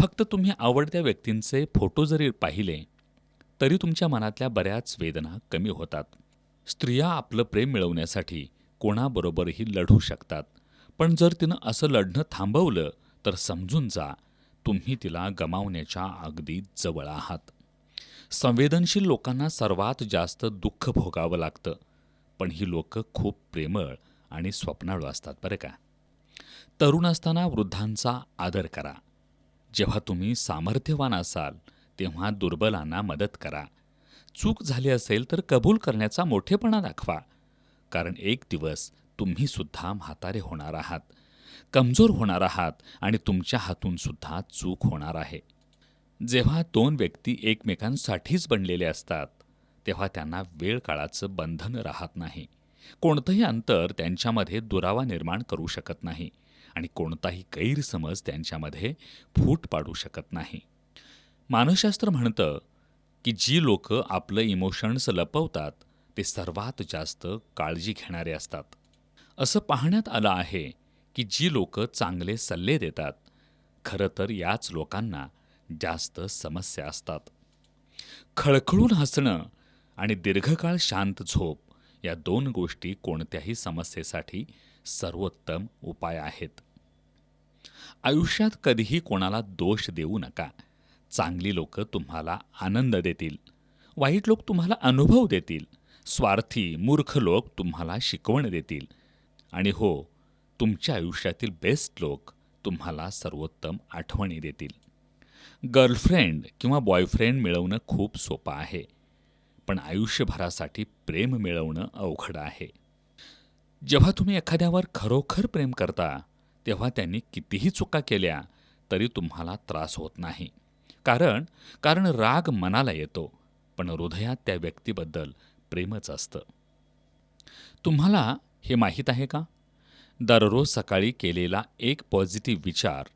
फक्त तुम्ही आवडत्या व्यक्तींचे फोटो जरी पाहिले तरी तुमच्या मनातल्या बऱ्याच वेदना कमी होतात. स्त्रिया आपलं प्रेम मिळवण्यासाठी कोणाबरोबरही लढू शकतात. पण जर तिनं असं लढणं थांबवलं तर समजून जा तुम्ही तिला गमावण्याच्या अगदी जवळ आहात. संवेदनशील लोकांना सर्वात जास्त दुःख भोगावं लागतं. पण ही लोकं खूप प्रेमळ आणि स्वप्नाळू असतात बरं का? तरुण असताना वृद्धांचा आदर करा. जेव्हा तुम्ही सामर्थ्यवान असाल तेव्हा दुर्बलांना मदत करा. चूक झाली असेल तर कबूल करण्याचा मोठेपणा दाखवा. कारण एक दिवस तुम्ही सुद्धा म्हातारे होणार आहात कमजोर होणार आहात आणि तुमच्या हातून सुद्धा चूक होणार आहे. जेव्हा दोन व्यक्ती एकमेकांसाठीच बनलेले असतात तेव्हा त्यांना वेळ काळाचं बंधन राहत नाही. कोणतंही अंतर त्यांच्यामध्ये दुरावा निर्माण करू शकत नाही. आणि कोणताही गैरसमज त्यांच्यामध्ये फूट पाडू शकत नाही. मानसशास्त्र म्हणतं की जी लोक आपलं इमोशन्स लपवतात ते सर्वात जास्त काळजी घेणारे असतात. असं पाहण्यात आलं आहे की जी लोक चांगले सल्ले देतात खरं तर याच लोकांना जास्त समस्या असतात. खळखळून हसणं आणि दीर्घकाळ शांत झोप या दोन गोष्टी कोणत्याही समस्येसाठी सर्वोत्तम उपाय आहेत. आयुष्यात कधीही कोणाला दोष देऊ नका. चांगली लोक तुम्हाला आनंद देतील. वाईट लोक तुम्हाला अनुभव देतील. स्वार्थी मूर्ख लोक तुम्हाला शिकवण देतील. आणि हो तुमच्या आयुष्यातील बेस्ट लोक तुम्हाला सर्वोत्तम आठवणी देतील. गर्लफ्रेंड किंवा बॉयफ्रेंड मिळवणं खूप सोपं आहे. पण आयुष्यभरासाठी प्रेम मिळवणं अवघड आहे. जेव्हा तुम्ही एखाद्यावर खरोखर प्रेम करता तेव्हा त्यांनी कितीही चुका केल्या तरी तुम्हाला त्रास होत नाही. कारण कारण राग मनाला येतो पण हृदयात त्या व्यक्तीबद्दल प्रेमच असतं. तुम्हाला हे माहीत आहे का? दररोज सकाळी केलेला एक पॉझिटिव्ह विचार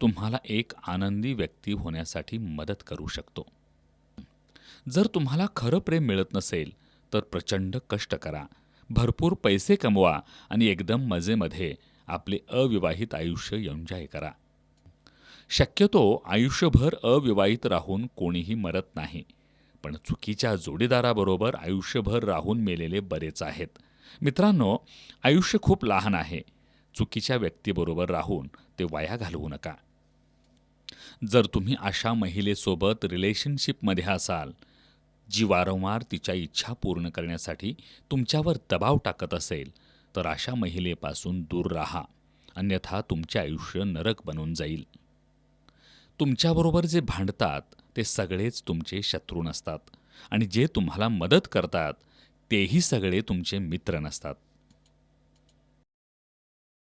तुम्हाला एक आनंदी व्यक्ती होण्यासाठी मदत करू शकतो. जर तुम्हाला खरं प्रेम मिळत नसेल तर प्रचंड कष्ट करा. भरपूर पैसे कमवा आणि एकदम मजेमध्ये आपले अविवाहित आयुष्य एन्जॉय करा. शक्यतो आयुष्यभर अविवाहित राहून कोणीही मरत नाही पण चुकीच्या जोडीदाराबरोबर आयुष्यभर राहून मेलेले बरेच आहेत. मित्रांनो आयुष्य खूप लहान आहे. चुकीच्या व्यक्तीबरोबर राहून ते वाया घालवू नका. जर तुम्ही अशा महिलेसोबत रिलेशनशिपमध्ये असाल जी वारंवार तिच्या इच्छा पूर्ण करण्यासाठी तुमच्यावर दबाव टाकत असेल तर अशा महिलेपासून दूर राहा अन्यथा तुमचे आयुष्य नरक बनून जाईल. तुमच्याबरोबर जे भांडतात ते सगळेच तुमचे शत्रू नसतात आणि जे तुम्हाला मदत करतात तेही सगळे तुमचे मित्र नसतात.